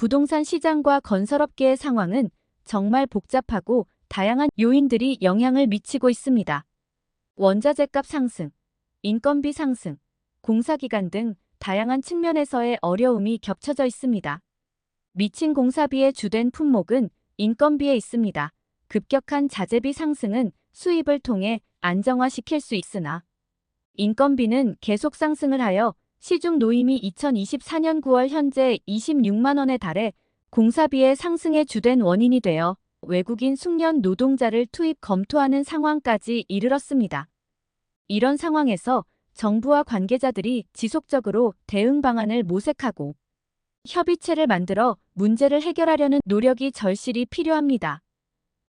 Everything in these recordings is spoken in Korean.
부동산 시장과 건설업계의 상황은 정말 복잡하고 다양한 요인들이 영향을 미치고 있습니다. 원자재값 상승, 인건비 상승, 공사기간 등 다양한 측면에서의 어려움이 겹쳐져 있습니다. 미친 공사비의 주된 품목은 인건비에 있습니다. 급격한 자재비 상승은 수입을 통해 안정화시킬 수 있으나 인건비는 계속 상승을 하여 시중 노임이 2024년 9월 현재 26만 원에 달해 공사비의 상승의 주된 원인이 되어 외국인 숙련 노동자를 투입 검토하는 상황까지 이르렀습니다. 이런 상황에서 정부와 관계자들이 지속적으로 대응 방안을 모색하고 협의체를 만들어 문제를 해결하려는 노력이 절실히 필요합니다.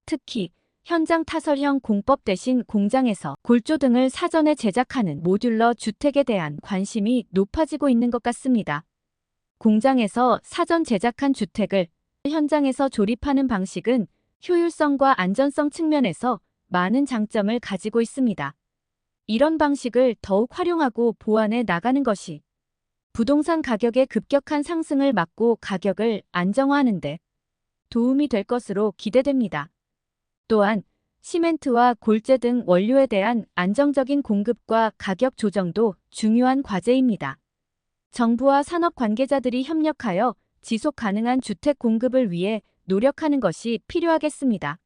특히 현장 타설형 공법 대신 공장에서 골조 등을 사전에 제작하는 모듈러 주택에 대한 관심이 높아지고 있는 것 같습니다. 공장에서 사전 제작한 주택을 현장에서 조립하는 방식은 효율성과 안전성 측면에서 많은 장점을 가지고 있습니다. 이런 방식을 더욱 활용하고 보완해 나가는 것이 부동산 가격의 급격한 상승을 막고 가격을 안정화하는 데 도움이 될 것으로 기대됩니다. 또한 시멘트와 골재 등 원료에 대한 안정적인 공급과 가격 조정도 중요한 과제입니다. 정부와 산업 관계자들이 협력하여 지속 가능한 주택 공급을 위해 노력하는 것이 필요하겠습니다.